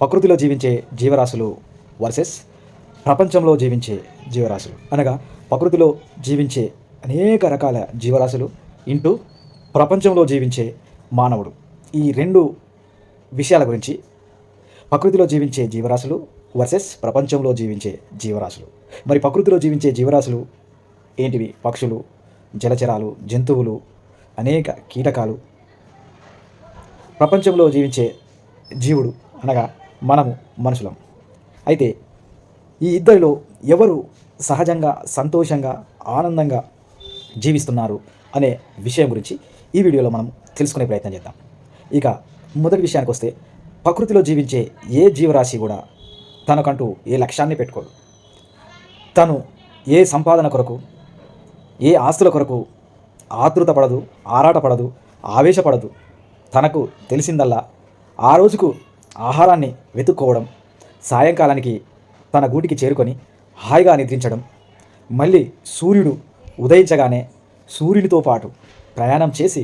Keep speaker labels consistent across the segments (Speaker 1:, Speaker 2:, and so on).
Speaker 1: ప్రకృతిలో జీవించే జీవరాశులు వర్సెస్ ప్రపంచంలో జీవించే జీవరాశులు. అనగా ప్రకృతిలో జీవించే అనేక రకాల జీవరాశులు ఇంటూ ప్రపంచంలో జీవించే మానవుడు. ఈ రెండు విషయాల గురించి ప్రకృతిలో జీవించే జీవరాశులు వర్సెస్ ప్రపంచంలో జీవించే జీవరాశులు. మరి ప్రకృతిలో జీవించే జీవరాశులు ఏంటివి? పక్షులు జలచరాలు జంతువులు అనేక కీటకాలు. ప్రపంచంలో జీవించే జీవుడు అనగా మనము మనుషులం. అయితే ఈ ఇద్దరిలో ఎవరు సహజంగా సంతోషంగా ఆనందంగా జీవిస్తున్నారు అనే విషయం గురించి ఈ వీడియోలో మనం తెలుసుకునే ప్రయత్నం చేద్దాం. ఇక మొదటి విషయానికి వస్తే ప్రకృతిలో జీవించే ఏ జీవరాశి కూడా తనకంటూ ఏ లక్ష్యాన్ని పెట్టుకోదు. తను ఏ సంపాదన కొరకు ఏ ఆస్తుల కొరకు ఆతృత పడదు ఆరాటపడదు ఆవేశపడదు తనకు తెలిసిందల్లా ఆ రోజుకు ఆహారాన్ని వెతుక్కోవడం సాయంకాలానికి తన గూటికి చేరుకొని హాయిగా నిద్రించడం మళ్ళీ సూర్యుడు ఉదయించగానే సూర్యునితో పాటు ప్రయాణం చేసి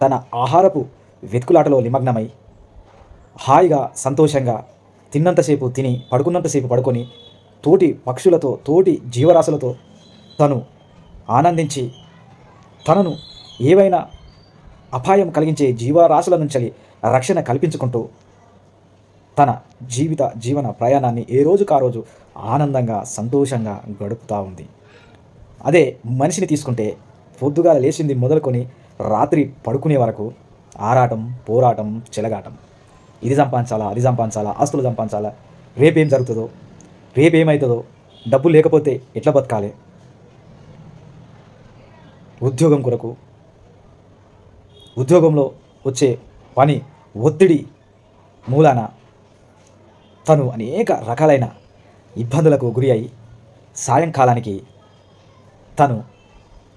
Speaker 1: తన ఆహారపు వెతుకులాటలో నిమగ్నమై హాయిగా సంతోషంగా తిన్నంతసేపు తిని పడుకున్నంతసేపు పడుకొని తోటి పక్షులతో తోటి జీవరాశులతో తను ఆనందించి తనను ఏవైనా అపాయం కలిగించే జీవరాశుల నుంచి రక్షణ కల్పించుకుంటూ తన జీవిత జీవన ప్రయాణాన్ని ఏ రోజుకు ఆ రోజు ఆనందంగా సంతోషంగా గడుపుతూ ఉంది. అదే మనిషిని తీసుకుంటే పొద్దుగా లేచింది మొదలుకొని రాత్రి పడుకునే వరకు ఆరాటం పోరాటం చెలగాటం. ఇది సంపాదించాలా అది సంపాదించాలా ఆస్తులు సంపాదించాలా రేపేం జరుగుతుందో రేపేమవుతుందో డబ్బులు లేకపోతే ఎట్లా బతకాలి? ఉద్యోగం కొరకు ఉద్యోగంలో వచ్చే పని ఒత్తిడి మూలాన తను అనేక రకాలైన ఇబ్బందులకు గురి అయి సాయంకాలానికి తను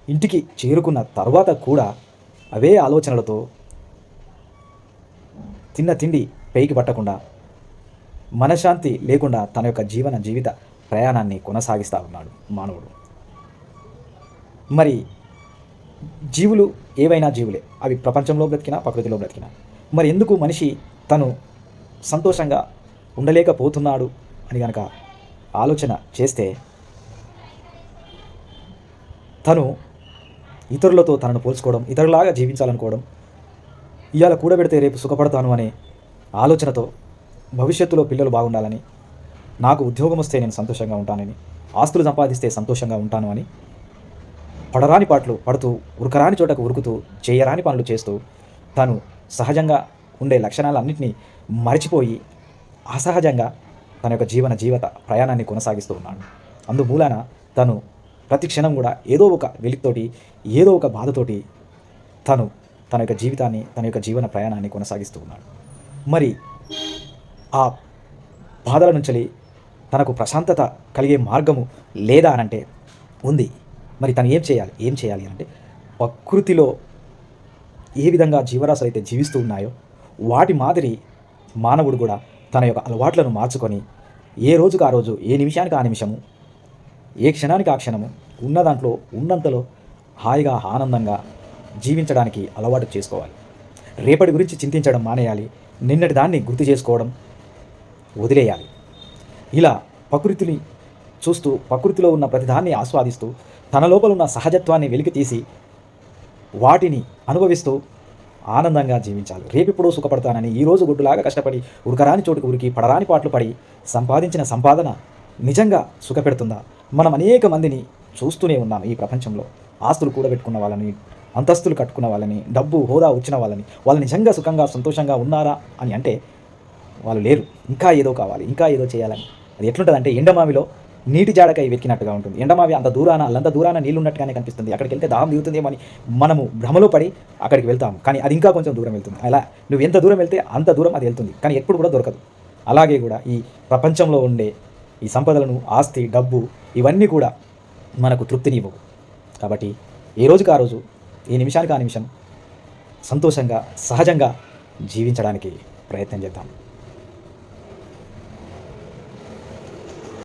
Speaker 1: ఇంటికి చేరుకున్న తర్వాత కూడా అవే ఆలోచనలతో తిన్న తిండి పైకి పట్టకుండా మనశ్శాంతి లేకుండా తన యొక్క జీవన జీవిత ప్రయాణాన్ని కొనసాగిస్తూ ఉన్నాడు మానవుడు. మరి జీవులు ఏవైనా జీవులే. అవి ప్రపంచంలో బ్రతికినా ప్రకృతిలో బ్రతికినా. మరి ఎందుకు మనిషి తను సంతోషంగా ఉండలేకపోతున్నాడు అని కనుక ఆలోచన చేస్తే తను ఇతరులతో తనను పోల్చుకోవడం ఇతరులాగా జీవించాలనుకోవడం ఇవాళ కూడబెడితే రేపు సుఖపడతాను అనే ఆలోచనతో భవిష్యత్తులో పిల్లలు బాగుండాలని నాకు ఉద్యోగం వస్తే నేను సంతోషంగా ఉంటానని ఆస్తులు సంపాదిస్తే సంతోషంగా ఉంటాను అని పడరాని పాటలు పడుతూ ఉరకరాని చోటకు ఉరుకుతూ చేయరాని పనులు చేస్తూ తను సహజంగా ఉండే లక్షణాలన్నింటినీ మరిచిపోయి అసహజంగా తన యొక్క జీవన జీవిత ప్రయాణాన్ని కొనసాగిస్తూ ఉన్నాడు. అందుమూలాన తను ప్రతి క్షణం కూడా ఏదో ఒక వెలితోటి ఏదో ఒక బాధతోటి తను తన యొక్క జీవితాన్ని తన యొక్క జీవన ప్రయాణాన్ని కొనసాగిస్తూ ఉన్నాడు. మరి ఆ బాధల నుంచి తనకు ప్రశాంతత కలిగే మార్గము లేదా అనంటే ఉంది. మరి తను ఏం చేయాలి ఏం చేయాలి అంటే ప్రకృతిలో ఏ విధంగా జీవరాశులు అయితే జీవిస్తూ ఉన్నాయో వాటి మాదిరి మానవుడు కూడా తన యొక్క అలవాట్లను మార్చుకొని ఏ రోజుకు ఆ రోజు ఏ నిమిషానికి ఆ నిమిషము ఏ క్షణానికి ఆ క్షణము ఉన్న దాంట్లో ఉన్నంతలో హాయిగా ఆనందంగా జీవించడానికి అలవాటు చేసుకోవాలి. రేపటి గురించి చింతించడం మానేయాలి. నిన్నటి దాన్ని గుర్తు చేసుకోవడం వదిలేయాలి. ఇలా ప్రకృతిని చూస్తూ ప్రకృతిలో ఉన్న ప్రతిదాన్ని ఆస్వాదిస్తూ తన లోపల ఉన్న సహజత్వాన్ని వెలికి తీసి వాటిని అనుభవిస్తూ ఆనందంగా జీవించాలి. రేపిప్పుడు సుఖపడతానని ఈ రోజు గుడ్డులాగా కష్టపడి ఉరకరాని చోటుకు ఉరికి పడరాని పాటలు పడి సంపాదించిన సంపాదన నిజంగా సుఖపెడుతుందా? మనం అనేక మందిని చూస్తూనే ఉన్నాం ఈ ప్రపంచంలో. ఆస్తులు కూడబెట్టుకున్న వాళ్ళని అంతస్తులు కట్టుకున్న వాళ్ళని డబ్బు హోదా వచ్చిన వాళ్ళని వాళ్ళు నిజంగా సుఖంగా సంతోషంగా ఉన్నారా అని అంటే వాళ్ళు లేరు. ఇంకా ఏదో కావాలి ఇంకా ఏదో చేయాలని. అది ఎట్లుంటుందంటే ఎండమామిలో నీటి జాడకై వెతికినట్టుగా ఉంటుంది. ఎండమావి అంత దూరాన అంత దూరాన నీళ్ళు ఉన్నట్టుగానే కనిపిస్తుంది. అక్కడికి వెళ్తే దాహం దిగుతుందేమో అని మనము భ్రమలో పడి అక్కడికి వెళ్తాము. కానీ అది ఇంకా కొంచెం దూరం వెళ్తుంది. అలా నువ్వు ఎంత దూరం వెళ్తే అంత దూరం అది వెళ్తుంది. కానీ ఎప్పుడు కూడా దొరకదు. అలాగే కూడా ఈ ప్రపంచంలో ఉండే ఈ సంపదలను ఆస్తి డబ్బు ఇవన్నీ కూడా మనకు తృప్తినివ్వవు కాబట్టి ఏ రోజుకి ఆ రోజు ఏ నిమిషానికి ఆ నిమిషం సంతోషంగా సహజంగా జీవించడానికి ప్రయత్నం చేద్దాం.